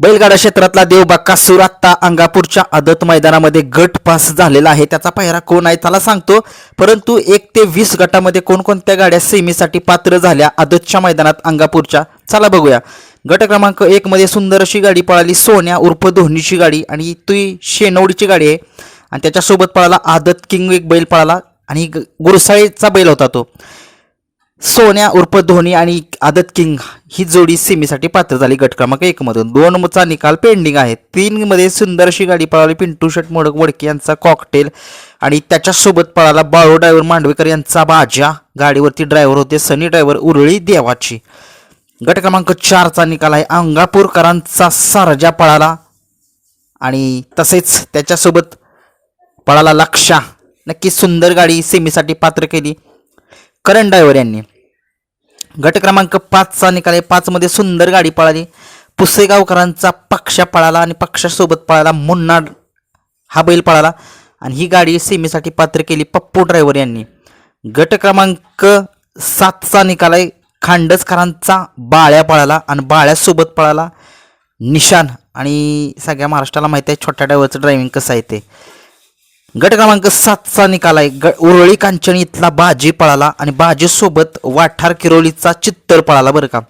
बैलगाडा क्षेत्रातला देव बक्कासूर आत्ता अंगापूरच्या आदत मैदानामध्ये गट पास झालेला आहे. त्याचा पायरा कोण आहे त्याला सांगतो. परंतु एक ते वीस गटामध्ये कोणकोणत्या गाड्या सेमीसाठी पात्र झाल्या आदतच्या मैदानात अंगापूरच्या? चला बघूया. गट क्रमांक एक मध्ये सुंदर अशी गाडी पळाली. सोन्या उर्फ धोनीची गाडी आणि ती शेनवडीची गाडी आहे. आणि त्याच्यासोबत पळाला आदत किंग एक बैल पळाला आणि ग- गुरसाळेचा बैल होता तो. सोन्या उर्फ धोनी आणि आदत किंग ही जोडी सेमीसाठी पात्र झाली. गट क्रमांक एक मधून. दोन निकाल पेंडिंग आहे. तीन मध्ये सुंदर अशी गाडी पळाली. पिंटू शट मोडक वडके यांचा कॉकटेल आणि त्याच्यासोबत पळाला बाळू ड्रायव्हर मांडवेकर यांचा बाजा. गाडीवरती ड्रायव्हर होते सनी ड्रायव्हर उरळी देवाची. गट क्रमांक चारचा निकाल आहे. अंगापूरकरांचा सारजा पळाला आणि तसेच त्याच्यासोबत पळाला लक्षा. नक्की सुंदर गाडी सेमीसाठी पात्र केली. करण डायव्हर यांनी. गट क्रमांक पाचचा निकाल आहे. पाचमध्ये सुंदर गाडी पळाली. पुसेगावकरांचा पक्षा पळाला आणि पक्षासोबत पळाला मुन्ना हा बैल पळाला. आणि ही गाडी सेमीसाठी पात्र केली पप्पू ड्रायव्हर यांनी. गट क्रमांक सातचा निकाल आहे. खांडसकरांचा बाळ्या पळाला आणि बाळ्यासोबत पळाला निशान. आणि सगळ्या महाराष्ट्राला माहिती आहे छोट्या ड्रायव्हरचं ड्रायव्हिंग कसं आहे ते. गट क्रमांक सातचा निकाल आहे. ग उरळी कांचन इथला बाजी पळाला आणि बाजीसोबत वाठार किरोलीचा चित्तर पळाला बरं का.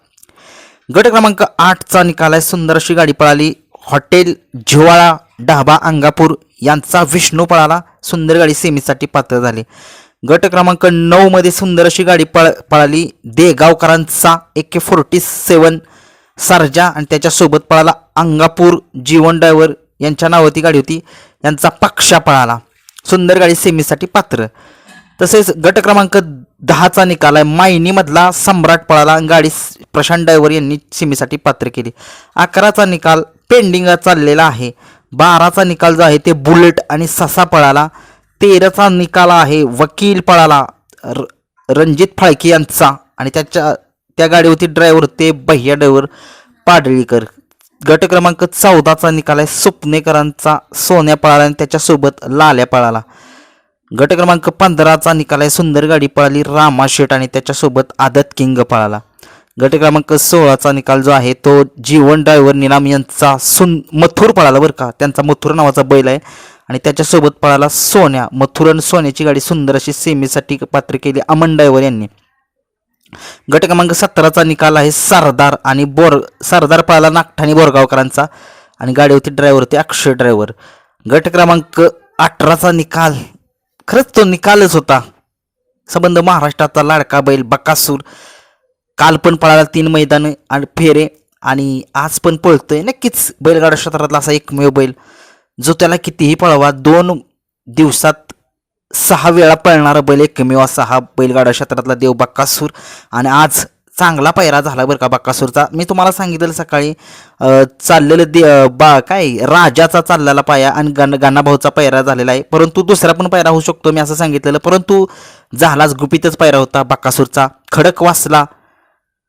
गट क्रमांक आठचा निकाल आहे. सुंदर अशी गाडी पळाली. हॉटेल झिवाळा ढाबा अंगापूर यांचा विष्णू पळाला. सुंदर गाडी सेमीसाठी पात्र झाली. गट क्रमांक नऊ मध्ये सुंदर अशी गाडी पळ पळाली. देगावकरांचा ए के फोर्टी सेवन सारजा आणि त्याच्यासोबत पळाला अंगापूर जीवन ड्रायव्हर. यांच्या नावाची गाडी होती. यांचा पक्षा पळाला. सुंदर गाडी सेमीसाठी पात्र. तसेच गट क्रमांक दहाचा निकाल आहे. मायनीमधला सम्राट पळाला. आणि गाडी प्रशांत डायव्हर यांनी सेमीसाठी पात्र केली. अकराचा निकाल पेंडिंग चाललेला आहे. बाराचा निकाल जो आहे ते बुलेट आणि ससा पळाला. तेराचा निकाल आहे वकील पळाला. र रणजित फाळके यांचा. आणि त्याच्या त्या गाडीवरती ड्रायव्हर ते भैया ड्रायव्हर पाडळीकर. गट क्रमांक चौदाचा निकाल आहे स्वप्नेकरांचा सोन्या पळाला आणि त्याच्यासोबत लाल्या पळाला. गट क्रमांक पंधराचा निकाल आहे सुंदर गाडी पळाली रामा शेट आणि त्याच्यासोबत आदत किंग पळाला. गट क्रमांक सोळाचा निकाल जो आहे तो जीवन ड्रायव्हर निनाम यांचा सुन मथुर पळाला बरं का. त्यांचा मथुर नावाचा बैल आहे आणि त्याच्यासोबत पळाला सोन्या. मथुर आणि सोन्याची गाडी सुंदर अशी सेमीसाठी पात्र केली अमन ड्रायव्हर यांनी. गट क्रमांक सतराचा निकाल आहे सरदार आणि बोर सरदार पळाला नागठाणी बोरगावकरांचा. आणि गाडी होती ड्रायव्हर होती अक्षय ड्रायव्हर गट क्रमांक अठराचा निकाल. खरंच तो निकालच होता. संबंध महाराष्ट्राचा लाडका बैल बकासूर. काल पण पळाला तीन मैदान आणि फेरे आणि आज पण पळतोय. नक्कीच बैलगाडा क्षेत्रातला असा एकमेव बैल जो त्याला कितीही पळवा दोन दिवसात सहा वेळा पळणारा बैल एकमेव असा हा बैलगाडा क्षेत्रातला देव बक्कासूर. आणि आज चांगला पायरा झाला बरं का बक्कासूरचा. मी तुम्हाला सांगितलं सकाळी चाललेलं दे बा काय राजाचा चाललेला पाया आणि गण गण्णाभाऊचा पायरा झालेला आहे. परंतु दुसरा पण पायरा होऊ शकतो मी असं सांगितलेलं. परंतु झालाच गुपितच पायरा होता बक्कासूरचा. खडक वाचला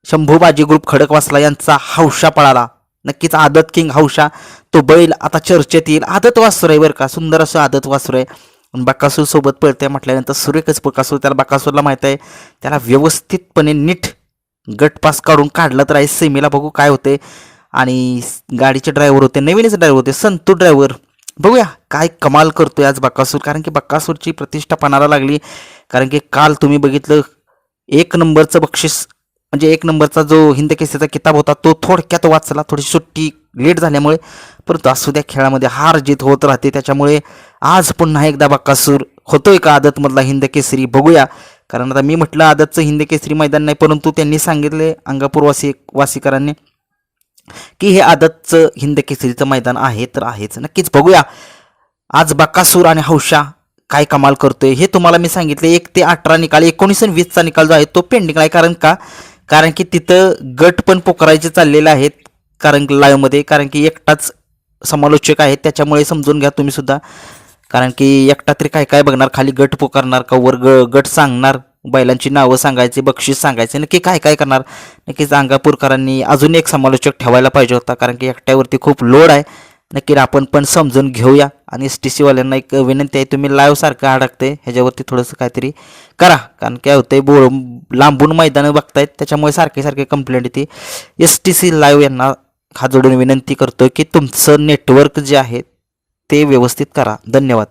शंभूबाजी ग्रुप खडक वासला यांचा हौशा पळाला. नक्कीच आदत किंग हौशा. तो बैल आता चर्चेत येईल. आदत वासुर आहे बरं का. सुंदर असं आदत वासुर आहे. बकासूर सोबत पळते म्हटल्यानंतर सुरेखच बकासूर त्याला बकासूरला माहीत आहे त्याला व्यवस्थितपणे नीट गटपास काढून काढलं तर आहे सेमीला बघू काय होते. आणि गाडीचे ड्रायव्हर होते नवीनच ड्रायव्हर होते संतू ड्रायव्हर बघूया काय कमाल करतोय आज बकासूर कारण की बकासूरची प्रतिष्ठा पणाला लागली. कारण की काल तुम्ही बघितलं एक नंबरचं बक्षीस म्हणजे एक नंबरचा जो हिंदकेसरीचा किताब होता तो थोडक्यात वाचला. थोडी सुट्टी लेट झाल्यामुळे. परंतु असू द्या खेळामध्ये हार जीत होत राहते. त्याच्यामुळे आज पुन्हा एकदा बक्कासूर होतोय का आदतमधला हिंद केसरी बघूया. कारण आता मी म्हटलं आदतचं हिंद केसरी मैदान नाही परंतु त्यांनी सांगितले अंगापूरवासी वासीकरांनी की हे आदतचं हिंद केसरीचं मैदान आहे तर आहेच. नक्कीच बघूया. आज बाकासूर आणि हौशा काय कमाल करतोय हे तुम्हाला मी सांगितले. एक ते अठरा निकाल एकोणीस आणि वीसचा निकाल जो आहे तो पेंडिंग आहे. कारण का? कारण की तिथं गट पण पोकरायचे चाललेले आहेत कारण लाईव्हमध्ये कारण की एकटाच समालोचक आहेत त्याच्यामुळे समजून घ्या तुम्ही सुद्धा. कारण की एकटा तरी काय काय बघणार खाली गट पोकारणार का वर ग गट सांगणार बैलांची नावं सांगायची बक्षीस सांगायचे नक्की काय काय करणार? नक्की अंगापूरकरांनी अजून एक समालोचक ठेवायला पाहिजे होता कारण की एकट्यावरती खूप लोड आहे. नक्की आपण पण समजून घेऊया. आणि एस टी सीवाल्यांना एक विनंती आहे तुम्ही लाईव्ह सारखं अडकते ह्याच्यावरती थोडंसं काहीतरी करा. कारण काय होतंय बोळ लांबून मैदानं बघतायत त्याच्यामुळे सारखे सारखे कंप्लेंट येते. एस टी सी लाईव्ह यांना हा जोडून विनंती करतो की तुमचं नेटवर्क जे आहे ते व्यवस्थित करा. धन्यवाद.